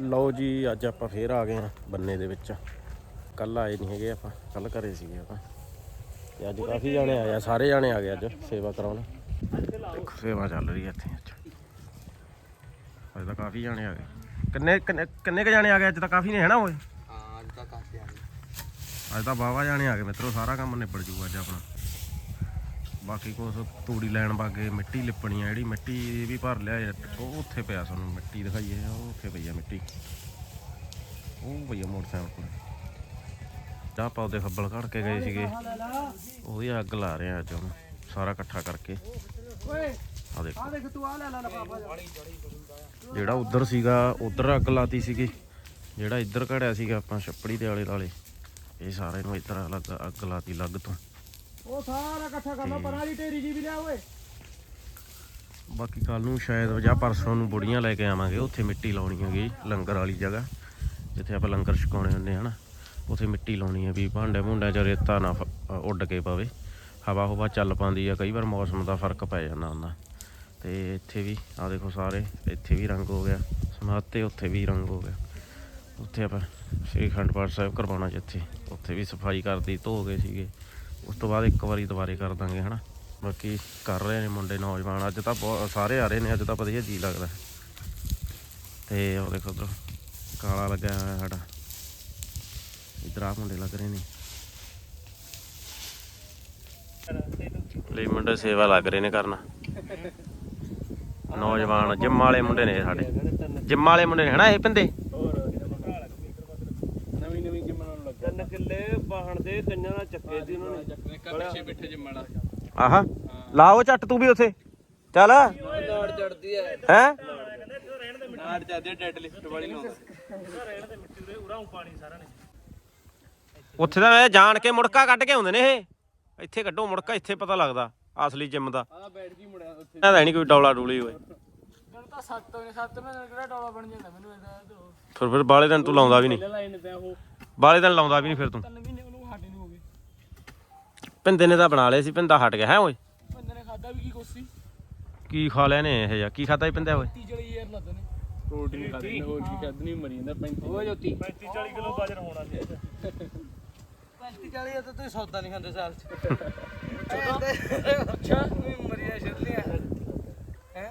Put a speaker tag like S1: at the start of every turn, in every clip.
S1: ਲਓ ਜੀ ਅੱਜ ਆਪਾਂ ਫੇਰ ਆ ਗਏ ਆ ਬੰਨੇ ਦੇ ਵਿੱਚ। ਕੱਲ ਆਏ ਨਹੀਂ ਹੈਗੇ ਆਪਾਂ ਕੱਲ ਘਰੇ ਸੀਗੇ ਆਪਾਂ। ਤੇ ਅੱਜ ਕਾਫੀ ਜਾਣੇ ਆਏ ਆ ਸਾਰੇ ਜਾਣੇ ਆ ਗਏ ਅੱਜ ਸੇਵਾ ਕਰਾਉਣ। ਦੇਖੋ ਸੇਵਾ ਚੱਲ ਰਹੀ ਹੈ ਇੱਥੇ ਅੱਜ। ਅੱਜ ਤਾਂ ਕਾਫੀ ਜਾਣੇ ਆ ਗਏ। ਕਿੰਨੇ ਕਿੰਨੇ ਕਿੰਨੇ ਕ ਜਾਣੇ ਆ ਗਏ ਅੱਜ ਤਾਂ? ਕਾਫੀ ਨੇ ਹੈ ਨਾ ਓਏ?
S2: ਹਾਂ ਅੱਜ ਤਾਂ ਕਾਫੀ ਆ ਗਏ।
S1: ਅੱਜ ਤਾਂ ਵਾਹਵਾ ਜਾਣੇ ਆ ਗਏ ਮਿੱਤਰੋ ਸਾਰਾ ਕੰਮ ਨਿਬੜ ਜੂਗਾ ਅੱਜ ਆਪਣਾ। ਬਾਕੀ ਕੁਛ ਤੂੜੀ ਲੈਣ ਬਾਗੇ ਮਿੱਟੀ ਲਿਪਣੀ ਆ ਜਿਹੜੀ ਮਿੱਟੀ ਵੀ ਭਰ ਲਿਆ। ਉਹ ਉੱਥੇ ਪਿਆ ਸਾਨੂੰ ਮਿੱਟੀ ਦਿਖਾਈਏ ਉਹ ਉੱਥੇ ਪਈ ਆ ਮਿੱਟੀ। ਉਹ ਪਈ ਆ ਮੋਟਰਸਾਈਕਲ ਕੋਲ। ਚਾਹ ਪੌਦੇ ਖੱਬਲ ਕੱਢ ਕੇ ਗਏ ਸੀਗੇ। ਉਹਦੀ ਅੱਗ ਲਾ ਰਹੇ ਆ ਅੱਜ ਹੁਣ ਸਾਰਾ ਇਕੱਠਾ ਕਰਕੇ। ਆ ਦੇਖੋ।
S2: ਦੇਖ ਤੂੰ ਆ ਲੈ ਲੈ ਲਫਾਫਾ
S1: ਜਿਹੜਾ ਉਧਰ ਸੀਗਾ ਉਧਰ ਅੱਗ ਲਾਤੀ ਸੀਗੀ। ਜਿਹੜਾ ਇੱਧਰ ਘੜਿਆ ਸੀਗਾ ਆਪਾਂ ਛੱਪੜੀ ਦੇ ਆਲੇ ਦੁਆਲੇ ਇਹ ਸਾਰੇ ਨੂੰ ਇੱਧਰ ਲੱਗ ਅੱਗ ਲਾਤੀ ਲੱਗ ਤੋਂ।
S2: ਉਹ ਸਾਰਾ ਇਕੱਠਾ ਕਰਨਾ ਪਰਾਂ ਵਾਲੀ ਢੇਰੀ ਜੀ ਵੀ ਲਿਆ ਓਏ।
S1: ਬਾਕੀ ਕੱਲ ਨੂੰ ਸ਼ਾਇਦ ਜਾਂ ਪਰਸੋਂ ਨੂੰ ਬੁੜੀਆਂ ਲੈ ਕੇ ਆਵਾਂਗੇ ਉੱਥੇ ਮਿੱਟੀ ਲਾਉਣੀ ਹੈਗੀ ਲੰਗਰ ਵਾਲੀ ਜਗ੍ਹਾ ਜਿੱਥੇ ਆਪਾਂ ਲੰਗਰ ਛਕਾਉਣੇ ਹੁੰਦੇ ਹਨਾ ਉੱਥੇ ਮਿੱਟੀ ਲਾਉਣੀ ਹੈ ਵੀ ਭਾਂਡੇ ਭੁੰਡਿਆਂ 'ਚ ਰੇਤਾ ਨਾ ਉੱਡ ਕੇ ਪਵੇ। ਹਵਾ ਹਵਾ ਚੱਲ ਪਾਉਂਦੀ ਆ ਕਈ ਵਾਰ ਮੌਸਮ ਦਾ ਫ਼ਰਕ ਪੈ ਜਾਂਦਾ ਹੁੰਦਾ। ਤੇ ਇੱਥੇ ਵੀ ਆ ਦੇਖੋ ਸਾਰੇ ਇੱਥੇ ਵੀ ਰੰਗ ਹੋ ਗਿਆ ਸਮਾਤੇ ਉੱਥੇ ਵੀ ਰੰਗ ਹੋ ਗਿਆ। ਉੱਥੇ ਆਪਾਂ ਸ੍ਰੀ ਅਖੰਡ ਪਾਠ ਸਾਹਿਬ ਕਰਵਾਉਣਾ ਜਿੱਥੇ ਉੱਥੇ ਵੀ ਸਫ਼ਾਈ ਕਰਦੀ ਧੋ ਗਏ ਸੀਗੇ। ਉਸ ਤੋਂ ਬਾਅਦ ਇੱਕ ਵਾਰੀ ਦੁਬਾਰੇ ਕਰ ਦਾਂਗੇ, ਹਨਾ? ਬਾਕੀ ਕਰ ਰਹੇ ਨੇ ਮੁੰਡੇ ਨੌਜਵਾਨ, ਅੱਜ ਤਾਂ ਬਹੁਤ ਸਾਰੇ ਆ ਰਹੇ ਨੇ, ਅੱਜ ਤਾਂ ਵਧੀਆ ਜੀ ਲੱਗਦਾ। ਤੇ ਉਹ ਦੇਖੋ ਉਧਰ ਕਾਲਾ ਲੱਗਿਆ ਹੋਇਆ ਸਾਡਾ। ਇਧਰ ਆ ਮੁੰਡੇ ਲੱਗ ਰਹੇ ਨੇ। ਲਈ ਮੁੰਡੇ ਸੇਵਾ ਲੱਗ ਰਹੇ ਨੇ ਕਰਨ। ਨੌਜਵਾਨ ਜਿੰਮ ਵਾਲੇ ਮੁੰਡੇ ਨੇ ਸਾਡੇ। ਜਿੰਮ ਵਾਲੇ ਮੁੰਡੇ ਨੇ, ਹਨਾ ਇਹ ਪਿੰਦੇ
S2: ਨਵੀਂ ਨਵੀਂ ਜਿੰਮ ਨਾਲ ਲੱਗਾ
S3: ਤਿੰਨ ਕਿੱਲੇ ਬਾਹਣ ਦੇ ਕੰਨਾਂ ਨਾਲ ਚੱਕੇ ਸੀ ਉਹਨਾਂ ਨੇ।
S2: ਪਿੱਛੇ ਬਿੱਠੇ ਜਿੰਮ ਵਾਲਾ।
S1: ਆਹਾ ਲਾਓ ਝੱਟ ਤੂੰ ਵੀ ਉੱਥੇ। ਚੱਲ।
S2: ਨਾੜ ਚੜਦੀ ਹੈ
S1: ਹੈ?
S2: ਨਾੜ ਚੜਦੀ ਡੈਡ ਲਿਫਟ ਵਾਲੀ ਲੋਕ
S1: ਉੱਥੇ ਤਾਂ ਇਹ ਜਾਣ ਕੇ ਮੁੜਕਾ ਕੱਢ ਕੇ ਆਉਂਦੇ ਨੇ ਇਹ। ਇੱਥੇ ਕੱਢੋ ਮੁੜਕਾ ਇੱਥੇ ਪਤਾ ਲੱਗਦਾ ਅਸਲੀ ਜਿੰਮ ਦਾ।
S2: ਆ ਬੈਠ ਗਈ ਮੁੜਿਆ ਉੱਥੇ।
S1: ਹੈ ਨਹੀਂ ਕੋਈ ਡੌਲਾ ਡੂਲੀ ਹੋਏ।
S2: ਜਦ ਤਾਂ 7 ਹੋਣੇ 7 ਮੈਂ ਕਿਹੜਾ ਡੋਲਾ ਬਣ ਜਾਂਦਾ ਮੈਨੂੰ ਇਹਦਾ ਦੋ
S1: ਫਿਰ ਫਿਰ ਬਾਲੇ ਦਿਨ ਤੂੰ ਲਾਉਂਦਾ ਵੀ ਨਹੀਂ।
S2: ਲਾਈਨ ਤੇ ਉਹ।
S1: ਬਾਲੇ ਦਿਨ ਲਾਉਂਦਾ ਵੀ ਨਹੀਂ ਫਿਰ ਤੂੰ
S2: ਤਿੰਨ ਮਹੀਨੇ ਉਹਨੂੰ ਹੱਡ ਨਹੀਂ ਹੋ ਗਏ
S1: ਪਿੰਦੇ ਨੇ ਤਾਂ ਬਣਾ ਲਏ ਸੀ ਪਿੰਦਾ ਹਟ ਗਿਆ ਹੈ ਓਏ?
S2: ਬੰਦੇ ਨੇ ਖਾਦਾ ਵੀ ਕੀ ਕੋਸੀ?
S1: ਕੀ ਖਾ ਲਿਆ ਨੇ ਇਹ ਜਾਂ ਕੀ ਖਾਦਾ ਸੀ ਪਿੰਦੇ ਓਏ?
S2: ਤੀ ਜਲੀ ਯਾਰ ਲੱਦ ਨੇ। ਪ੍ਰੋਟੀਨ ਖਾਦੀ ਹੋਰ ਕੀ ਖਾਦ ਨਹੀਂ ਮਰੀ ਜਾਂਦਾ 35 ਉਹ ਜੋਤੀ।
S3: 35 40 ਕਿਲੋ ਬਾਜਰ ਹੋਣਾ ਚਾਹੀਦਾ
S2: 35 40 ਤਾਂ ਤੁਸੀਂ ਸੌਦਾ ਨਹੀਂ ਖਾਂਦੇ ਸਾਲ ਚ। ਅੱਛਾ। ਵੀ ਮਰੀਆ ਛੱਲੀਆਂ ਹੈ?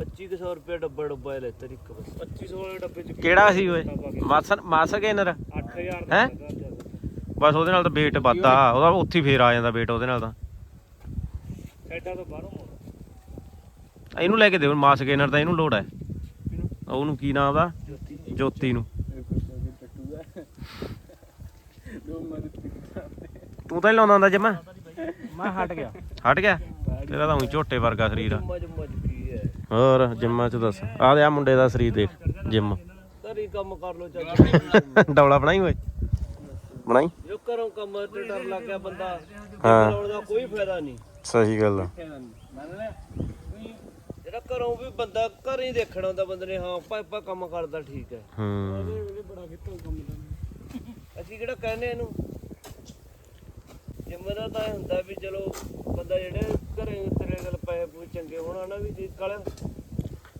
S3: 2500 ਰੁਪਏ ਡੱਬਾ ਡੱਬਾ ਲੈ ਤੇਰੀ ਇੱਕ ਬਸ 2500 ਵਾਲੇ ਡੱਬੇ ਚ
S1: ਕਿਹੜਾ ਸੀ ਓਏ? ਮਾਸ ਮਾਸ ਗੇਨਰ
S3: 8000
S1: ਹੈਂ? ਬਸ ਉਹਦੇ ਨਾਲ ਤਾਂ weight ਵੱਧਦਾ ਉਹਦਾ ਉੱਥੇ ਹੀ ਫੇਰ ਆ ਜਾਂਦਾ weight ਉਹਦੇ ਨਾਲ ਤਾਂ।
S3: ਐਡਾ ਤੋਂ ਬਾਹਰੋਂ ਮੋੜ।
S1: ਇਹਨੂੰ ਲੈ ਕੇ ਦੇ ਮਾਸ ਗੇਨਰ ਤਾਂ ਇਹਨੂੰ ਲੋੜ ਹੈ। ਉਹਨੂੰ ਕੀ ਨਾਮ ਦਾ ਜੋਤੀ ਨੂੰ। ਤੂੰ ਤਾਂ। ਹੀ ਲਾਉਂਦਾ ਹੁੰਦਾ ਜਿੰਮ?
S2: ਮੈਂ ਹਟ ਗਿਆ।
S1: ਹਟ ਗਿਆ? ਤੇਰਾ ਤਾਂ ਉਹੀ ਝੋਟੇ ਵਰਗਾ ਸਰੀਰ ਆ।
S3: ਮਜ ਮਜ ਕੀ ਹੈ?
S1: ਹੋਰ ਜਿੰਮਾਂ ਚ ਦੱਸ। ਆ ਦੇ ਆ ਮੁੰਡੇ ਦਾ ਸਰੀਰ ਦੇਖ ਜਿੰਮ।
S3: ਤਰੀ ਕੰਮ ਕਰ ਲੋ ਚੱਲ।
S1: ਡੌਲਾ ਬਣਾਈ ਓਏ। ਬਣਾਈ?
S3: ਜੋ ਕਰੋ ਕੰਮ ਤੇ ਡਰ ਲੱਗ ਗਿਆ ਬੰਦਾ।
S1: ਹਾਂ।
S3: ਲਾਉਣ ਦਾ ਕੋਈ ਫਾਇਦਾ ਨਹੀਂ।
S1: ਸਹੀ ਗੱਲ ਆ।
S3: ਜਿਹੜਾ ਘਰੋਂ ਵੀ ਬੰਦਾ ਘਰ ਹੀ ਦੇਖਣਾ ਹੁੰਦਾ ਬੰਦੇ ਨੇ ਹਾਂ ਪਾਪਾ ਕੰਮ ਕਰਦਾ ਠੀਕ ਹੈ।
S1: ਹੂੰ।
S2: ਬੜਾ ਕਿੱਥੋਂ ਕੰਮ ਦਾ
S3: ਅਸੀਂ ਕਿਹੜਾ ਕਹਿੰਦੇ ਇਹਨੂੰ? ਜਿੰਮ ਦਾ ਤਾਂ ਇਹ ਹੁੰਦਾ ਵੀ ਚਲੋ ਬੰਦਾ ਜਿਹੜੇ ਘਰੇ ਤੇਰੇ ਨਾਲ ਪੈਸੇ ਪੂਸੇ ਚੰਗੇ ਹੋਣ ਹਨਾ ਵੀ ਜੀ ਕਾਲੇ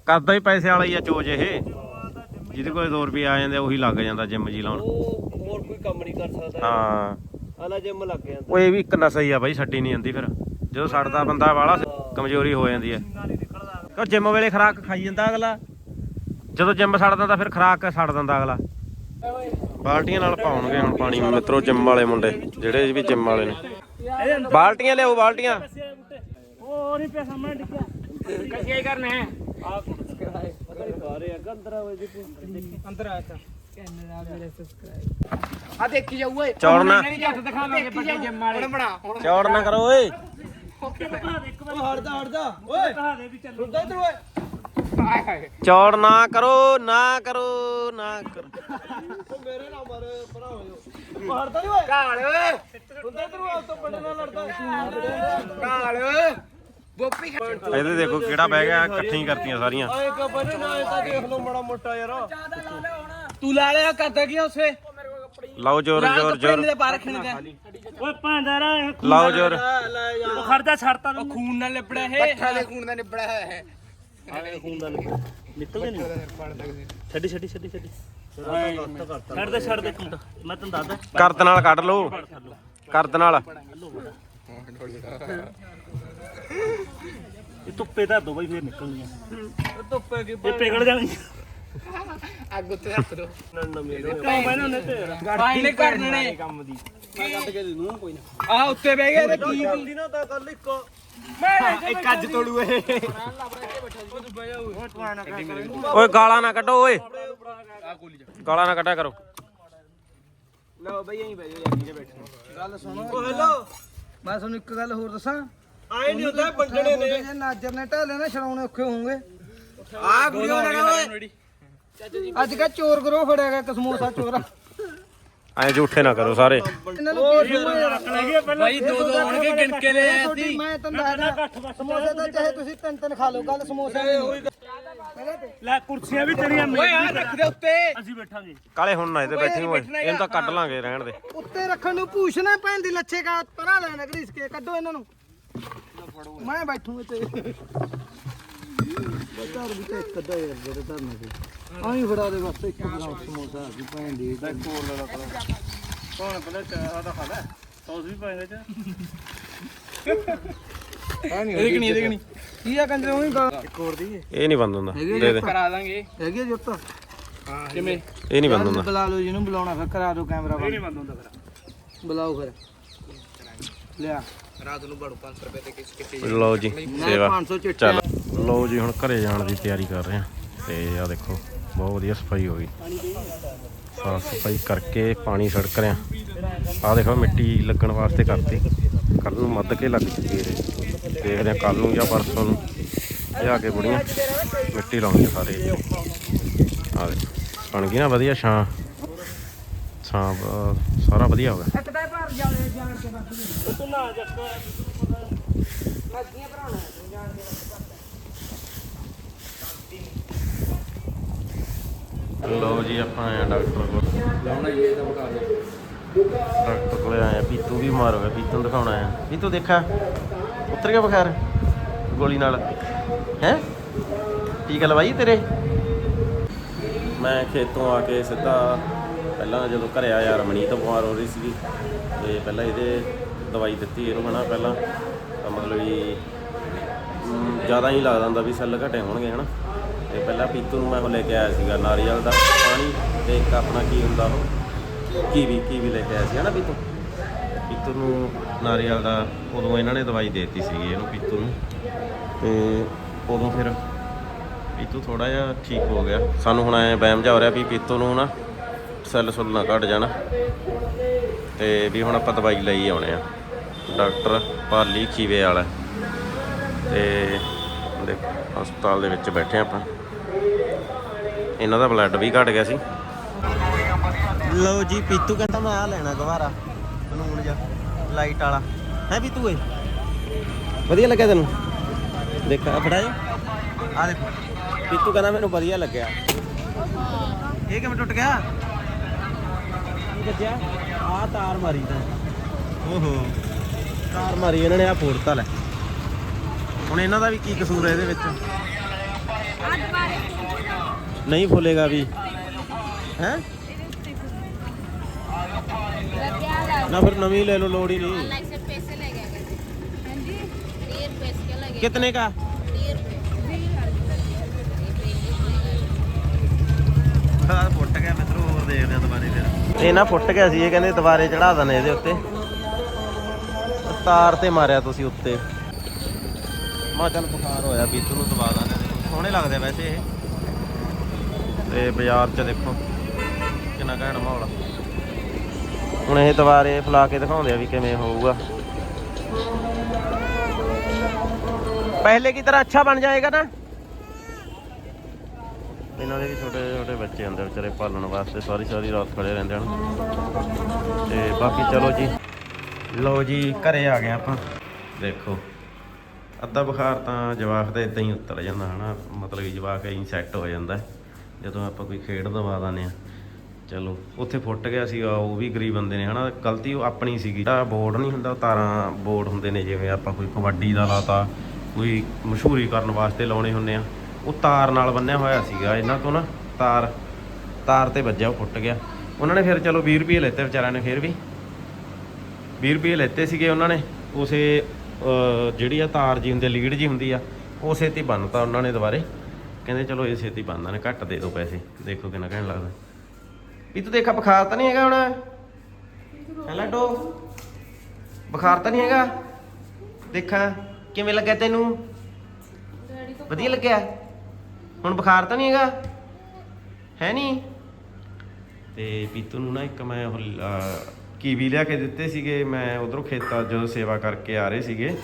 S1: ਕਰਦਾ ਹੀ ਪੈਸੇ ਵਾਲਾ ਹੀ ਆ ਚੋਜ ਇਹ। ਜਿਹਦੇ ਕੋਲ 2 ਰੁਪਏ ਆ ਜਾਂਦੇ ਉਹੀ ਲੱਗ ਜਾਂਦਾ ਜਿੰਮ ਜੀ ਲਾਉਣ।
S3: ਉਹ ਹੋਰ ਕੋਈ ਕੰਮ ਨਹੀਂ ਕਰ ਸਕਦਾ।
S1: ਹਾਂ।
S3: ਆਲਾ ਜਿੰਮ ਲੱਗ ਜਾਂਦਾ।
S1: ਉਹ ਇਹ ਵੀ ਇੱਕ ਨਸਾ ਹੀ ਆ ਬਾਈ ਛੱਡੀ ਨਹੀਂ ਜਾਂਦੀ ਫਿਰ। ਜਦੋਂ ਛੱਡਦਾ ਬੰਦਾ ਵਾਲਾ ਕਮਜ਼ੋਰੀ ਹੋ ਜਾਂਦੀ ਹੈ। ਕਿਉਂ ਜਿੰਮ ਵੇਲੇ ਖਰਾਕ ਖਾਈ ਜਾਂਦਾ ਅਗਲਾ? ਜਦੋਂ ਜਿੰਮ ਛੱਡਦਾ ਤਾਂ ਫਿਰ ਖਰਾਕ ਛੱਡ ਦਿੰਦਾ ਅਗਲਾ। ਬਾਲਟੀਆਂ ਨਾਲ ਪਾਉਣਗੇ ਹੁਣ ਪਾਣੀ। ਮਿੱਤਰੋ ਜਿੰਮ ਵਾਲੇ ਮੁੰਡੇ ਜਿਹੜੇ ਵੀ ਜਿੰਮ ਵਾਲੇ ਨੇ। ਬਾਲਟੀਆਂ ਲਿਆਓ ਬਾਲਟੀਆਂ।
S3: ਉਹ ਨਹੀਂ ਪਿਆ ਸਾਹਮਣੇ ਡਿੱਗਿਆ।
S2: ਕਸੀ ਆਈ ਕਰਨਾ ਹੈ
S3: ਆ ਪਤਾ ਨਹੀਂ ਬਾਹਰ ਆ ਵਜੇ ਦੇਖੀ
S2: ਅੰਦਰ ਆ ਤਾ ਕੈਨੇਡਾ ਮੇਰੇ ਸਬਸਕ੍ਰਾਈਬ ਆ ਦੇਖੀ ਜਾਊ ਓਏ।
S1: ਚੌੜ ਨਾ।
S2: ਮੇਰੀ ਜੱਟ ਦਿਖਾਵਾਂਗੇ ਵੱਡੇ ਜਿੰਮ ਵਾਲੇ। ਹੁਣ ਬਣਾ ਹੁਣ
S1: ਚੌੜ ਨਾ ਕਰੋ ਓਏ।
S2: ਹੜਦਾ ਹੜਦਾ ਓਏ ਰੁੱਦਾ ਇਧਰ ਓਏ। ਹਾਏ ਹਾਏ।
S1: ਚੌੜ ਨਾ ਕਰੋ ਨਾ ਕਰੋ ਨਾ ਕਰੋ।
S2: ਮੇਰੇ ਨਾਲ ਮਾਰ ਪਰਾ ਹੋ ਜਾ ਮਾਰਦਾ ਨਹੀਂ ਓਏ। ਕਾਲ ਓਏ। ਰੁੱਦਾ ਇਧਰ ਓਏ ਤੋਂ ਵੱਡੇ ਨਾਲ ਲੜਦਾ। ਕਾਲ ਗੋਪੀ
S1: ਇਹਦੇ ਦੇਖੋ ਕਿਹੜਾ ਬਹਿ ਗਿਆ ਇਕੱਠੀਆਂ ਕਰਤੀਆਂ ਸਾਰੀਆਂ।
S3: ਆਏ ਕਬਰ ਨਾ ਇਹ ਤਾਂ ਦੇਖ ਲਓ ਮਾੜਾ ਮੋਟਾ ਯਾਰ।
S2: ਤੂੰ ਲਾ ਲਿਆ ਕਰਦਾ ਕੀ ਉਸੇ
S1: ਲਾਓ ਜੋਰ ਜੋਰ ਜੋਰ।
S2: ਦੇ ਬਾਹਰ ਰੱਖਣ ਗਿਆ
S3: ਓਏ ਭਾਂਦਾਰਾ
S1: ਲਾਓ ਜੋਰ।
S2: ਲੈ
S3: ਉਹ ਖੜਦਾ ਛੱਡਤਾ
S2: ਉਹ ਖੂਨ ਨਾਲ ਲਿਪੜਿਆ ਇਹ। ਪੱਠਾ ਦੇ ਖੂਨ ਨਾਲ ਨਿਬੜਿਆ ਹੋਇਆ ਹੈ।
S3: ਆਲੇ ਖੂਨ ਦਾ
S4: ਨਿਕਲਦੇ ਨਹੀਂ। ਛੱਡੀ ਛੱਡੀ ਛੱਡੀ ਛੱਡੀ। ਛੱਡ ਦੇ ਛੱਡ ਦੇ ਇੱਕ ਮਿੰਟ ਮੈਂ ਤੈਨੂੰ ਦੱਸਦਾ।
S1: ਕਰਦ ਨਾਲ ਕੱਢ ਲਓ। ਕਰਦ ਨਾਲ।
S4: ਇਹ ਧੁੱਪੇ ਧਰ ਦੋ ਬਈ ਫੇਰ ਨਿਕਲਣੀਆਂ।
S2: ਧੁੱਪੇ ਕੀ
S4: ਇਹ ਪਿਘਲ ਜਾਣਗੀਆਂ।
S2: ਅੱਗ ਉੱਤੇ ਰੱਖ ਦੋ।
S4: ਕਿਉਂ ਬੈਣਾ ਨੇ ਤੇ
S2: ਗਾੜੀ ਨੇ ਕਰਨੇ
S3: ਕੰਮ ਦੀ
S2: ਆ ਉੱਤੇ ਬਹਿ ਗਏ ਤੇ ਕੀ
S3: ਹੁੰਦੀ ਨਾ ਤਾਂ ਕੱਲ ਇੱਕ।
S2: ਇੱਕ ਅੱਜ ਤੋੜੂ ਇਹ।
S1: ਓਏ ਗਾਲਾਂ ਨਾ ਕੱਢੋ ਓਏ। ਗਾਲਾਂ ਨਾ ਕੱਢਿਆ ਕਰੋ।
S2: ਲਓ ਬਈ ਐਂ ਬਹਿ ਜਾਓ ਯਾਰ ਬੈਠੇ ਗੱਲ ਸੁਣੋ। ਓ ਹੈਲੋ ਮੈਂ ਤੁਹਾਨੂੰ ਇੱਕ ਗੱਲ ਹੋਰ ਦੱਸਾਂ।
S3: ਆਏ ਨਹੀਂ ਹੁੰਦਾ ਵੰਡਣੇ ਨੇ।
S2: ਜੇ ਨਾਜਰ ਨੇ ਢਾਲੇ ਨਾ ਛਡਾਉਣੇ ਔਖੇ ਹੋਣਗੇ। ਆ ਗੁੜੀਓ ਲਗਾ ਓਏ। ਅੱਜ ਕਾ ਚੋਰ ਗਰੋ ਫੜਿਆ ਗਿਆ ਕਸਮੋਸਾ ਚੋਰਾ।
S1: ਐ ਝੂਠੇ ਨਾ ਕਰੋ ਸਾਰੇ।
S2: ਇਹਨਾਂ ਨੂੰ ਹੋਏ
S4: ਭਾਈ ਦੋ ਦੋ
S2: ਹੋਣਗੇ ਗਿਣ ਕੇ ਲੈ ਆਏ ਮੈਂ ਤੁਹਾਨੂੰ ਦੱਸਦਾ ਸਮੋਸੇ ਤਾਂ ਚਾਹੇ ਤੁਸੀਂ ਤਿੰਨ ਤਿੰਨ ਖਾ ਲਓ ਗੱਲ ਸਮੋਸੇ ਦੀ
S4: ਲੈ ਕੁਰਸੀਆਂ ਵੀ ਤੇਰੀਆਂ
S2: ਓਏ ਆ ਰੱਖ ਦੇ ਉੱਤੇ।
S4: ਅਸੀਂ ਬੈਠਾਂਗੇ।
S1: ਕਾਲੇ ਹੁਣ ਨਾ ਇਹਦੇ ਬੈਠੀ ਓਏ ਇਹਨੂੰ ਤਾਂ ਕੱਢ ਲਾਂਗੇ ਰਹਿਣ ਦੇ।
S2: ਉੱਤੇ ਰੱਖਣ ਨੂੰ ਭੂਸ਼ਣਾ ਭੈਣ ਦੀ ਲੱਛੇ ਕਾ ਪਰਾਂ ਲੈਣਾ ਘੜੀਸ ਕੇ ਕੱਢੋ ਇਹਨਾਂ ਨੂੰ। ਮੈਂ ਬੈਠੂ ਇੱਥੇ। ਬਚਾਰ ਵੀ ਤੇ ਕੱਢਾ ਯਾਰ ਜਿਹੜੇ ਧਰਨੇ ਤੇ। ਆਹੀਂ ਫੜਾ ਦੇ ਬਸ ਇੱਕ ਬਣਾ ਸਮੋਸਾ ਵੀ ਭੈਣ ਦੀ।
S4: ਕੋਲ ਲੜਾ ਕੌਣ ਪਹਿਲਾਂ ਚਾਹ ਦਾ ਖਾ ਲੈ। ਸੌਸ ਵੀ ਪਾਏਗਾ ਚ
S2: ਇਹਦੇ ਕਣੀ ਇਹਦੇ ਕਣੀ ਕੀ ਆ ਕੰਜਰ ਉਹੀ ਇੱਕ ਹੋਰ ਦੀ
S1: ਇਹ ਨਹੀਂ ਬੰਦ ਹੁੰਦਾ। ਦੇ ਦੇ।
S2: ਕਰਾ ਦਾਂਗੇ। ਹੈਗੀ ਜੁੱਤ? ਕਿਵੇਂ?
S1: ਇਹ ਨਹੀਂ ਬੰਦ ਹੁੰਦਾ।
S2: ਬੁਲਾ ਲਓ ਜਿਹਨੂੰ ਬੁਲਾਉਣਾ ਫਿਰ ਕਰਾ ਦਿਓ ਕੈਮਰਾ
S4: ਇਹ ਨਹੀਂ ਬੰਦ ਹੁੰਦਾ ਫਿਰ।
S2: ਬੁਲਾਓ ਫਿਰ। ਲਿਆ।
S1: ਲਓ ਜੀ
S2: ਮੈਂ
S1: ਸੇਵਾ।
S2: 500 ਚਿੱਟੇ
S1: ਚੱਲ। ਲਓ ਜੀ ਹੁਣ ਘਰੇ ਜਾਣ ਦੀ ਤਿਆਰੀ ਕਰ ਰਹੇ ਆ ਤੇ ਆ ਦੇਖੋ। ਬਹੁਤ ਵਧੀਆ ਸਫ਼ਾਈ ਹੋ ਗਈ। ਸਾਫ਼ ਸਫ਼ਾਈ ਕਰਕੇ ਪਾਣੀ ਸੜਕ ਰਿਆ ਆ ਦੇਖੋ ਮਿੱਟੀ ਲੱਗਣ ਵਾਸਤੇ ਕਰਤੀ। ਕੱਲ ਨੂੰ ਮੱਧ ਕੇ ਲੱਗ ਚੁੱਕੀ ਇਹ ਦੇਖਦੇ ਆ ਕੱਲ ਨੂੰ ਜਾਂ ਪਰਸੋਂ ਨੂੰ। ਲਿਆ ਕੇ ਬੁੜੀਆਂ। ਮਿੱਟੀ ਲਾਉਣੀ ਸਾਰੇ ਆ ਦੇ ਬਣ ਗਈ ਨਾ ਵਧੀਆ ਛਾਂ। ਛਾਂ ਸਾਰਾ ਵਧੀਆ ਹੋ ਗਿਆ।
S2: ਇੱਕ ਤਾਂ ਭਰ ਜਾਲੇ ਜਾਣ ਕੇ ਬਸ
S4: ਤੂੰ ਨਾ ਜੱਟ
S2: ਮੱਛੀਆਂ ਭਰਾਉਣਾ ਜਾਣ ਕੇ
S1: ਲਓ ਜੀ, ਆਪਾਂ ਆਏ ਆ ਡਾਕਟਰ ਕੋਲ। ਡਾਕਟਰ ਕੋਲ ਆਏ ਆ ਪੀਤੂ ਵੀ ਬਿਮਾਰ ਹੋ ਗਿਆ। ਪੀਤੂ ਦਿਖਾਉਣਾ ਆ ਪੀਤੂ ਦੇਖਾ। ਉਤਰ ਗਿਆ ਬੁਖਾਰ ਗੋਲੀ ਨਾਲ। ਹੈ? ਟੀਕਾ ਲਵਾਈ ਤੇਰੇ? ਮੈਂ ਖੇਤੋਂ ਆ ਕੇ ਸਿੱਧਾ ਪਹਿਲਾਂ ਜਦੋਂ ਘਰੇ ਆਇਆ ਰਮਣੀਤ ਬਿਮਾਰ ਹੋ ਰਹੀ ਸੀ ਤੇ ਪਹਿਲਾਂ ਇਹਦੇ ਦਵਾਈ ਦਿੱਤੀ ਇਹਨੂੰ ਹਨਾ ਪਹਿਲਾਂ। ਮਤਲਬ ਵੀ ਜ਼ਿਆਦਾ ਹੀ ਲੱਗਦਾ ਹੁੰਦਾ ਵੀ ਸੈੱਲ ਘਟੇ ਹੋਣਗੇ, ਹਨਾ? ਤੇ ਪਹਿਲਾਂ ਪੀਤੂ ਨੂੰ ਮੈਂ ਉਹ ਲੈ ਕੇ ਆਇਆ ਸੀਗਾ ਨਾਰੀਅਲ ਦਾ ਪਾਣੀ ਤੇ ਇੱਕ ਆਪਣਾ ਕੀ ਹੁੰਦਾ ਉਹ? ਕੀਵੀ ਕੀਵੀ ਲੈ ਕੇ ਆਇਆ ਸੀ, ਹਨਾ ਪੀਤੂ? ਪੀਤੂ ਨੂੰ ਨਾਰੀਅਲ ਦਾ ਉਦੋਂ ਇਹਨਾਂ ਨੇ ਦਵਾਈ ਦੇਤੀ ਸੀਗੀ ਇਹਨੂੰ ਪੀਤੂ ਨੂੰ। ਤੇ ਉਦੋਂ ਫਿਰ ਪੀਤੂ ਥੋੜਾ ਜਿਹਾ ਠੀਕ ਹੋ ਗਿਆ। ਸਾਨੂੰ ਹੁਣ ਐ ਵਹਿਮ ਜਾ ਹੋ ਰਿਹਾ ਵੀ ਪੀਤੂ ਨੂੰ ਨਾ ਸੈੱਲ ਸੁੱਲ ਨਾ ਘਟ ਜਾਣਾ। ਤੇ ਵੀ ਹੁਣ ਆਪਾਂ ਦਵਾਈ ਲਈ ਆਉਣੇ ਆ। ਡਾਕਟਰ ਪਾਲੀ ਖੀਵੇ ਵਾਲਾ। ਤੇ ਹਸਪਤਾਲ ਦੇ ਵਿੱਚ ਬੈਠੇ ਆਪਾਂ। ਇਹਨਾਂ ਦਾ ਬਲੱਡ ਵੀ ਘਟ ਗਿਆ ਸੀ। ਲਓ ਜੀ, ਪੀਤੂ ਕਹਿੰਦਾ ਮੈਂ ਆ ਲੈਣਾ ਗਵਾਰਾ ਕਾਨੂੰਨ ਜਾ ਲਾਈਟ ਵਾਲਾ। ਹੈ ਪੀਤੂ ਏ ਵਧੀਆ ਲੱਗਿਆ ਤੈਨੂੰ? ਦੇਖ ਆ ਫੜਾਏ ਆ ਦੇਖ, ਪੀਤੂ ਕਹਿੰਦਾ ਮੈਨੂੰ ਵਧੀਆ ਲੱਗਿਆ। ਇਹ ਕਿਵੇਂ ਟੁੱਟ ਗਿਆ? ਕੀ ਵੱਜਿਆ ਆ ਤਾਰ ਮਾਰੀ ਤਾਂ। ਓਹੋ। ਤਾਰ ਮਾਰੀ ਇਹਨਾਂ ਨੇ ਆ ਫੋੜਤਾ ਲੈ। ਹੁਣ ਇਹਨਾਂ ਦਾ ਵੀ ਕੀ ਕਸੂਰ ਹੈ ਇਹਦੇ ਵਿੱਚ? ਨਹੀਂ ਫੁੱਲੇਗਾ ਵੀ ਹੈ ਨਾ ਫਿਰ ਨਵੀਂ ਲੈ ਲਓ ਲੋੜ ਹੀ ਨਹੀਂ
S5: अलग से पैसे लगेगा हाँ जी तीन पैसे के लगेगा
S1: ਕਿਤਨੇ ਕਾ
S5: तीन
S1: ਆ ਫੁੱਟ ਗਿਆ ਮਿੱਤਰੋ ਹੋਰ ਦੇਖਦੇ ਆ ਦੁਬਾਰੇ ਫਿਰ ਇਹ ਨਾ ਫੁੱਟ ਗਿਆ ਸੀ ਇਹ ਕਹਿੰਦੇ ਦੁਬਾਰੇ ਚੜਾ ਦਨੇ ਇਹਦੇ ਉੱਤੇ ਤਾਰ ਤੇ ਮਾਰਿਆ ਤੁਸੀਂ ਉੱਤੇ ਮਾ ਚੱਲ ਬੁਖਾਰ ਹੋਇਆ ਪੀਤੂ ਨੂੰ ਦਵਾ ਦਾਂਗੇ ਸੋਹਣੇ ਲੱਗਦੇ ਆ ਵੈਸੇ ਇਹ ਤੇ ਬਾਜ਼ਾਰ 'ਚ ਦੇਖੋ, ਕਿੰਨਾ ਘੈਂਟ ਮਾਹੌਲ ਹੁਣ ਇਹ ਦੁਬਾਰੇ ਫਲਾ ਕੇ ਦਿਖਾਉਂਦੇ ਆ ਵੀ ਕਿਵੇਂ ਹੋਊਗਾ। ਪਹਿਲੇ ਕੀ ਤਰ੍ਹਾਂ ਅੱਛਾ ਬਣ ਜਾਏਗਾ ਨਾ? ਇਹਨਾਂ ਦੇ ਵੀ ਛੋਟੇ ਛੋਟੇ ਬੱਚੇ ਹੁੰਦੇ ਵਿਚਾਰੇ ਪਾਲਣ ਵਾਸਤੇ, ਸਾਰੀ ਸਾਰੀ ਰਾਤ ਖੜੇ ਰਹਿੰਦੇ ਹਨ। ਤੇ ਬਾਕੀ ਚਲੋ ਜੀ, ਲਓ ਜੀ, ਘਰੇ ਆ ਗਏ ਆਪਾਂ। ਦੇਖੋ, ਅੱਧਾ ਬੁਖਾਰ ਤਾਂ ਜਵਾਕ ਦਾ ਇਦਾਂ ਹੀ ਉਤਰ ਜਾਂਦਾ, ਹਨਾ? ਮਤਲਬ ਕਿ ਜਵਾਕ ਐਂ ਸੈੱਟ ਹੋ ਜਾਂਦਾ। ਜਦੋਂ ਆਪਾਂ ਕੋਈ ਖੇਡ ਦਵਾ ਦਾਨੇ ਆ ਚਲੋ, ਉੱਥੇ ਫੁੱਟ ਗਿਆ ਸੀਗਾ ਉਹ ਵੀ ਗਰੀਬ ਬੰਦੇ ਨੇ ਹਨਾ, ਗਲਤੀ ਉਹ ਆਪਣੀ ਸੀਗੀ। ਜਿਹੜਾ ਬੋਰਡ ਨਹੀਂ ਹੁੰਦਾ, ਤਾਰਾਂ ਬੋਰਡ ਹੁੰਦੇ ਨੇ, ਜਿਵੇਂ ਆਪਾਂ ਕੋਈ ਕਬੱਡੀ ਦਾ ਲਾਤਾ, ਕੋਈ ਮਸ਼ਹੂਰੀ ਕਰਨ ਵਾਸਤੇ ਲਾਉਣੇ ਹੁੰਦੇ ਆ। ਉਹ ਤਾਰ ਨਾਲ ਬੰਨਿਆ ਹੋਇਆ ਸੀਗਾ, ਇਹਨਾਂ ਤੋਂ ਨਾ, ਤਾਰ ਤਾਰ ਤੇ ਵੱਜਿਆ, ਉਹ ਫੁੱਟ ਗਿਆ। ਉਹਨਾਂ ਨੇ ਫਿਰ ਚਲੋ 20 ਰੁਪਏ ਲੈਤੇ ਵਿਚਾਰਿਆਂ ਨੇ, ਫਿਰ ਵੀ। 20 ਰੁਪਏ ਲੈਤੇ ਸੀਗੇ ਉਹਨਾਂ ਨੇ, ਉਸੇ ਜਿਹੜੀ ਆ ਤਾਰ ਜੀ ਹੁੰਦੀ ਲੀਡ ਜੀ ਹੁੰਦੀ ਆ, ਉਸੇ ਤੇ ਬੰਨਤਾ ਉਹਨਾਂ ਨੇ ਦੁਬਾਰੇ। ਕਹਿੰਦੇ ਚਲੋ ਇਹ ਛੇਤੀ ਬੰਨਦਾ ਨੇ ਘੱਟ ਦੇ ਦਿਓ ਪੈਸੇ। ਦੇਖੋ ਕਿੰਨਾ ਕਹਿਣ ਲੱਗਦਾ। ਵੀ ਤੂੰ ਦੇਖਾ ਬੁਖਾਰ ਤਾਂ ਨਹੀਂ ਹੈਗਾ ਹੁਣ? ਹੈ ਲੱਡੋ? ਬੁਖਾਰ ਤਾਂ ਨਹੀਂ ਹੈਗਾ? ਦੇਖਾਂ, ਕਿਵੇਂ ਲੱਗਿਆ ਤੈਨੂੰ? ਵਧੀਆ ਲੱਗਿਆ? ਹੁਣ ਬੁਖਾਰ ਤਾਂ ਨਹੀਂ ਹੈਗਾ? ਹੈ ਨਹੀਂ? ਤੇ ਪੀਤੂ ਨੂੰ ਨਾ ਇੱਕ ਮੈਂ ਉਹ ਕੀਵੀ ਲਿਆ ਕੇ ਦਿੱਤੇ ਸੀਗੇ। ਮੈਂ ਉਧਰੋਂ ਖੇਤਾਂ ਜਦੋਂ ਸੇਵਾ ਕਰਕੇ ਆ ਰਹੇ ਸੀਗੇ,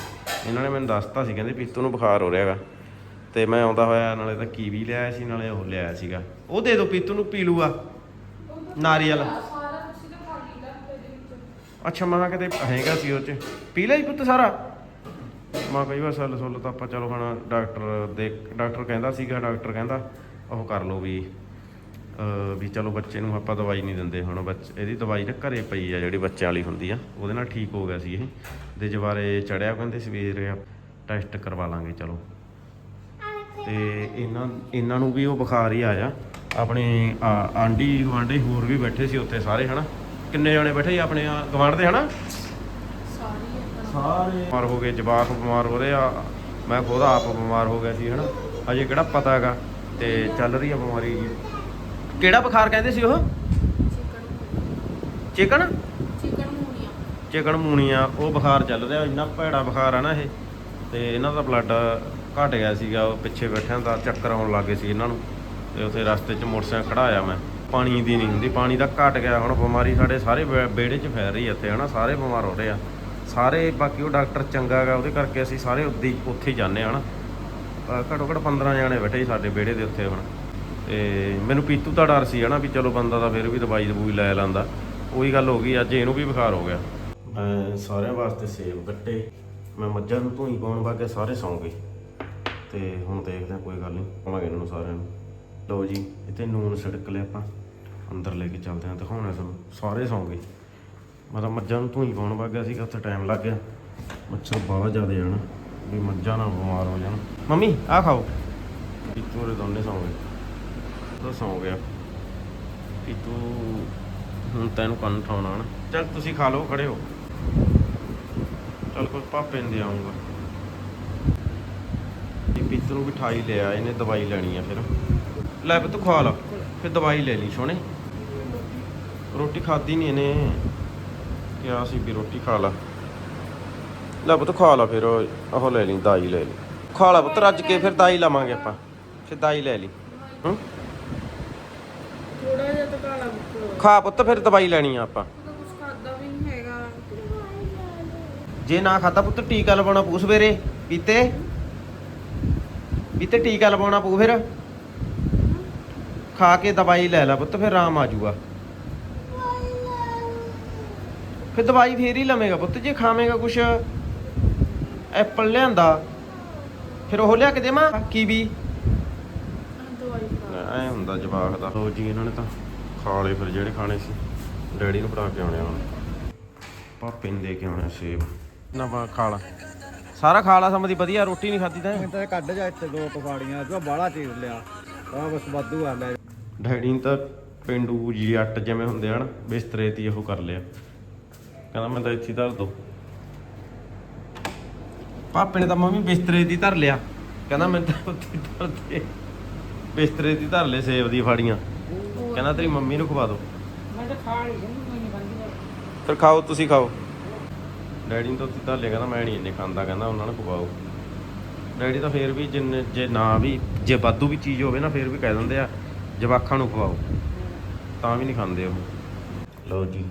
S1: ਇਹਨਾਂ ਨੇ ਮੈਨੂੰ ਦੱਸਤਾ ਸੀ, ਕਹਿੰਦੇ ਪੀਤੂ ਨੂੰ ਬੁਖਾਰ ਹੋ ਰਿਹਾਗਾ ਤੇ ਮੈਂ ਆਉਂਦਾ ਹੋਇਆ, ਨਾਲੇ ਤਾਂ ਕੀਵੀ ਲਿਆਇਆ ਸੀ, ਨਾਲੇ ਉਹ ਲਿਆਇਆ ਸੀਗਾ। ਉਹ ਦੇ ਦਿਓ ਪੀਤੂ ਨੂੰ ਪੀ ਲੂਗਾ ਨਾਰੀਅਲ ਅੱਛਾ, ਮੈਂ ਕਿਹਾ ਕਿਤੇ ਹੈਗਾ ਸੀ ਉਹ ਚ। ਪੀ ਲਿਆ ਜੀ ਪੁੱਤ ਸਾਰਾ? ਮਾਂ ਕਈ ਵਾਰ ਸੱਲ ਸੁੱਲ ਤਾਂ ਆਪਾਂ ਚਲੋ ਹੁਣ ਡਾਕਟਰ ਦੇ, ਡਾਕਟਰ ਕਹਿੰਦਾ ਸੀਗਾ, ਡਾਕਟਰ ਕਹਿੰਦਾ, ਉਹ ਕਰ ਲਓ ਵੀ, ਅਹ, ਵੀ ਚਲੋ ਬੱਚੇ ਨੂੰ ਆਪਾਂ ਦਵਾਈ ਨਹੀਂ ਦਿੰਦੇ। ਹੁਣ ਬੱਚ, ਇਹਦੀ ਦਵਾਈ ਨਾ ਘਰੇ ਪਈ ਆ, ਜਿਹੜੀ ਬੱਚਿਆਂ ਵਾਲੀ ਹੁੰਦੀ ਆ। ਉਹਦੇ ਨਾਲ ਠੀਕ ਹੋ ਗਿਆ ਸੀ ਇਹ। ਦੇ ਜਵਾਰੇ ਚੜਿਆ ਕਹਿੰਦੇ ਸਵੇਰੇ ਟੈਸਟ ਕਰਵਾ ਲਾਂਗੇ, ਚਲੋ। ਤੇ ਇਹਨਾਂ ਇਹਨਾਂ ਨੂੰ ਵੀ ਉਹ ਬੁਖਾਰ ਹੀ ਆਇਆ। ਆਪਣੇ ਆ- ਆਂਢੀ ਗੁਆਂਢੀ ਹੋਰ ਵੀ ਬੈਠੇ ਸੀ ਉੱਥੇ ਸਾਰੇ, ਹਨਾ? ਕਿੰਨੇ ਜਣੇ ਬੈਠੇ ਸੀ ਆਪਣੇ ਆ ਗਵਾਂਢ ਦੇ, ਹਨਾ? ਸਾਰੇ ਬਿਮਾਰ ਹੋ ਗਏ, ਜਵਾਕ ਬਿਮਾਰ ਹੋ ਰਹੇ ਆ। ਮੈਂ ਖੁਦ ਆਪ ਬਿਮਾਰ ਹੋ ਗਿਆ ਸੀ, ਹਨਾ? ਅਜੇ ਕਿਹੜਾ ਪਤਾ ਹੈਗਾ? ਤੇ ਚੱਲ ਰਹੀ ਆ ਬਿਮਾਰੀ ਕਿਹੜਾ ਬੁਖਾਰ ਕਹਿੰਦੇ ਸੀ ਉਹ? ਚਿਕਨ
S5: ਚਿਕਨ ਮੂਲੀਆਂ।
S1: ਚਿਕਨ ਮੂਣੀਆ ਉਹ ਬੁਖਾਰ ਚੱਲ ਰਿਹਾ, ਇੰਨਾ ਭੈੜਾ ਬੁਖਾਰ ਆ ਨਾ ਇਹ। ਤੇ ਇਹਨਾਂ ਦਾ ਬਲੱਡ ਘਟ ਗਿਆ ਸੀਗਾ, ਉਹ ਪਿੱਛੇ ਬੈਠਿਆਂ ਦਾ ਚੱਕਰ ਆਉਣ ਲੱਗੇ ਸੀ ਇਹਨਾਂ ਨੂੰ। ਤੇ ਉੱਥੇ ਰਸਤੇ 'ਚ ਮੋਟਰਸਾਈਕਲ ਖੜਾਇਆ ਮੈਂ। ਪਾਣੀ ਦੀ ਨਹੀਂ ਹੁੰਦੀ, ਪਾਣੀ ਦਾ ਘਟ ਗਿਆ, ਹੁਣ ਬਿਮਾਰੀ ਸਾਡੇ ਸਾਰੇ ਵੇ- ਵਿਹੜੇ 'ਚ ਫੈਲ ਰਹੀ ਹੈ ਇੱਥੇ, ਹਨਾ, ਸਾਰੇ ਬਿਮਾਰ ਹੋ ਰਹੇ ਆ। ਸਾਰੇ, ਬਾਕੀ ਉਹ ਡਾਕਟਰ ਚੰਗਾ ਗਾ, ਉਹਦੇ ਕਰਕੇ ਅਸੀਂ ਸਾਰੇ ਉੱਦੀ, ਉੱਥੇ ਹੀ ਜਾਂਦੇ ਹਾਂ ਹਨਾ। ਅਹ ਘੱਟੋ ਘੱਟ 15 ਜਾਣੇ ਬੈਠੇ ਸਾਡੇ ਵਿਹੜੇ ਦੇ ਉੱਤੇ ਹੁਣ। ਤੇ ਮੈਨੂੰ ਪੀਤੂ ਦਾ ਡਰ ਸੀ, ਹਨਾ, ਵੀ ਚਲੋ ਬੰਦਾ ਤਾਂ ਫਿਰ ਵੀ ਦਵਾਈ ਦਬੂਈ ਲੈ ਲੈਂਦਾ। ਉਹੀ ਗੱਲ ਹੋ ਗਈ, ਅੱਜ ਇਹਨੂੰ ਵੀ ਬੁਖਾਰ ਹੋ ਗਿਆ। ਮੈਂ ਸਾਰਿਆਂ ਵਾਸਤੇ ਸੇਬ ਕੱਟੇ। ਮੈਂ ਮੱਝਾਂ ਨੂੰ ਧੂਈ ਪਾਉਣ ਵਾਗੇ ਸਾਰੇ ਸੌਂ ਗਏ। ਤੇ ਹੁਣ ਦੇਖਦੇ ਹਾਂ, ਕੋਈ ਗੱਲ ਨਹੀਂ ਪਾਵਾਂਗੇ ਇਹਨਾਂ ਨੂੰ ਸਾਰਿਆਂ ਨੂੰ। ਲਓ ਜੀ, ਇੱਥੇ ਨੂਨ ਛਿੜਕ ਲਿਆ ਆਪਾਂ। ਅੰਦਰ ਲੈ ਕੇ ਚੱਲਦੇ ਹਾਂ, ਦਿਖਾਉਣਾ ਤੁਹਾਨੂੰ, ਸਾਰੇ ਸੌਂ ਗਏ। ਮੈਂ ਤਾਂ ਮੱਝਾਂ ਨੂੰ ਧੂਈ ਪਾਉਣ ਵਾਗਿਆ ਸੀਗਾ, ਉੱਥੇ ਟਾਈਮ ਲੱਗ ਗਿਆ। ਮੱਛਰ ਬਹੁਤ ਜ਼ਿਆਦਾ ਹਨ ਵੀ ਮੱਝਾਂ ਨਾਲ ਬਿਮਾਰ ਹੋ ਜਾਣ। ਮੰਮੀ, ਆਹ ਖਾਓ। ਪੀਤੂ ਦੇ ਦੋਨੇ ਸੌਂ ਗਏ। ਉਹ ਸੌਂ ਗਿਆ। ਪੀਤੂ, ਹੁਣ ਤੈਨੂੰ ਕੰਨ ਠਾਉਣਾ ਨਾ। ਚੱਲ ਤੁਸੀਂ ਖਾ ਲਓ, ਖੜੇ ਹੋ। ਚੱਲ ਕੋਈ ਪਾਪੇ ਨੂੰ ਦੇ ਆਉਂਗਾ ਇਹ ਪੀਤੂ ਨੂੰ ਬਿਠਾਈ ਲਿਆ ਇਹਨੇ ਦਵਾਈ ਲੈਣੀ ਆ ਫਿਰ। ਲੈ ਪੁੱਤ ਖਵਾ ਲਾ ਫਿਰ ਦਵਾਈ ਲੈ ਲਈ ਸੋਹਣੇ। ਰੋਟੀ ਖਾਦੀ ਨਹੀਂ ਇਹਨੇ। ਕਿਹਾ ਸੀ ਵੀ ਰੋਟੀ ਖਾ ਲਾ। ਲੈ ਪੁੱਤ ਖਾ ਲਾ ਫਿਰ ਉਹ ਲੈ ਲਈ ਦਾਈ ਲੈ ਲਈ। ਖਾ ਲਾ ਪੁੱਤ ਰੱਜ ਕੇ ਫਿਰ ਦਾਈ ਲਵਾਂਗੇ ਆਪਾਂ। ਫਿਰ ਦਾਈ ਲੈ ਲਈ। ਹੂੰ?
S5: ਥੋੜਾ ਜਿਹਾ ਤਾਂ ਕਾਲਾ ਬੁੱਕ
S1: ਖਾ ਪੁੱਤ ਫਿਰ ਦਵਾਈ ਲੈਣੀ ਆ ਆਪਾਂ।
S5: ਕੁਝ ਖਾਦਾ ਵੀ ਨਹੀਂ ਹੈਗਾ।
S1: ਜੇ ਨਾ ਖਾਦਾ ਪੁੱਤ ਟੀਕਾ ਲਵਾਉਣਾ ਪਊ ਸਵੇਰੇ। ਪੀਤੇ? ਪੀਤੇ ਟੀਕਾ ਲਵਾਉਣਾ ਪਊ ਫਿਰ। ਖਾ ਕੇ ਦਵਾਈ ਲੈ ਲੈ ਪੁੱਤ ਫਿਰ ਆਰਾਮ ਆ ਜਾਊਗਾ ਫਿਰ ਦਵਾਈ ਫੇਰ ਹੀ ਲਵੇਂਗਾ ਪੁੱਤ ਜੇ ਖਾਵੇਂਗਾ ਕੁਛ। ਐਪਲ ਲਿਆਂਦਾ। ਫਿਰ ਉਹ ਲਿਆ ਕੇ ਦੇਵਾਂ
S5: ਦਵਾਈ ਖਾ
S1: ਐ ਹੁੰਦਾ ਜਵਾਕ ਦਾ। ਲੋ ਜੀ ਇਹਨਾਂ ਨੇ ਤਾਂ ਖਾ ਲਏ ਫਿਰ ਜਿਹੜੇ ਖਾਣੇ ਸੀ। ਡੈਡੀ ਨੂੰ ਫੜਾ ਕੇ ਆਉਣੇ ਹੁਣ। ਪਾਪੇ ਨੂੰ ਦੇ ਕੇ ਆਉਣੇ ਸੇਬ। ਨਾ ਵਾ ਖਾ ਲਾ ਸਾਰਾ ਖਾ ਲਾ ਸਮਝਦੀ ਵਧੀਆ ਰੋਟੀ ਨਹੀਂ ਖਾਦੀ ਤਾਂ।
S2: ਤੇ ਕੱਢ ਜਾ ਇੱਥੇ ਦੋ ਪਫਾੜੀਆਂ ਤੂੰ ਬਾਹਲਾ ਚੀਰ ਲਿਆ। ਆ ਬਸ ਵਾਧੂ ਆ ਲੈ।
S1: ਡੈਡੀ ਨੇ ਤਾਂ ਪਿੰਡੂ ਜੀ ਅੱਟ ਜਿਵੇਂ ਹੁੰਦੇ ਹਨ ਬਿਸਤਰੇ ਤੇ ਉਹ ਕਰ ਲਿਆ। ਕਹਿੰਦਾ ਮੈਂ ਤਾਂ ਇੱਥੇ ਧਰ ਦੋ। ਪਾਪੇ ਨੇ ਤਾਂ ਮੰਮੀ ਬਿਸਤਰੇ ਦੀ ਧਰ ਲਿਆ। ਕਹਿੰਦਾ ਮੈਂ ਤਾਂ ਉੱਥੇ ਧਰ ਦੇ ਬਿਸਤਰੇ ਦੀ ਧਰ ਲੈ ਸੇਬ ਦੀ ਫਾੜੀਆਂ। ਕਹਿੰਦਾ ਤੇਰੀ ਮੰਮੀ ਨੂੰ ਖਵਾ ਦੋ।
S5: ਮੈਂ ਤਾਂ ਖਾ ਲਈ ਕੋਈ ਨਹੀਂ ਬੰਦੀ
S1: ਫਿਰ ਖਾਓ ਤੁਸੀਂ ਖਾਓ। ਡੈਡੀ ਨੂੰ ਤਾਂ ਉੱਥੇ ਲਿਆ ਕਹਿੰਦਾ, ਮੈਂ ਨਹੀਂ ਇੰਨੇ ਖਾਂਦਾ ਕਹਿੰਦਾ ਉਹਨਾਂ ਨੂੰ ਖਵਾਓ। ਡੈਡੀ ਤਾਂ ਫੇਰ ਵੀ ਜਿੰਨੇ ਜੇ ਨਾ ਵੀ ਜੇ ਵਾਧੂ ਵੀ ਚੀਜ਼ ਹੋਵੇ ਨਾ, ਫੇਰ ਵੀ ਕਹਿ ਦਿੰਦੇ ਆ ਜਵਾਖਾਂ ਨੂੰ ਖਵਾਓ ਤਾਂ ਵੀ ਨਹੀਂ ਖਾਂਦੇ ਉਹ। ਲਓ ਜੀ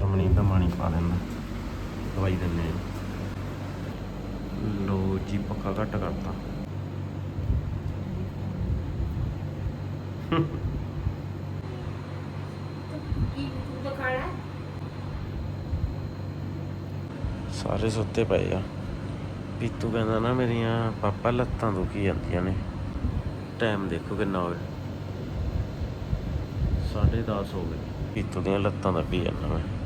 S1: ਰਮਣੀਕ ਦਾ ਪਾਣੀ ਪਾ ਲੈਣਾ ਦਵਾਈ ਦਿੰਨੇ ਆ। ਲਓ ਜੀ ਪੱਕਾ ਘੱਟ ਕਰਤਾ।
S5: ਕੀ ਤੂੰ ਤਾਂ ਖਾਣਾ
S1: ਸਾਰੇ ਸੁੱਤੇ ਪਏ ਆ। ਪੀਤੂ ਕਹਿੰਦਾ ਨਾ ਮੇਰੀਆਂ ਪਾਪਾ ਲੱਤਾਂ ਦੁਖੀ ਜਾਂਦੀਆਂ ਨੇ। ਟਾਈਮ ਦੇਖੋ ਕਿੰਨਾ ਹੋ ਗਿਆ। 10:30 ਹੋ ਗਏ। ਪੀਤੂ ਦੀਆਂ ਲੱਤਾਂ ਦਾ ਦੱਬੀ ਜਾਂਦਾ ਮੈਂ।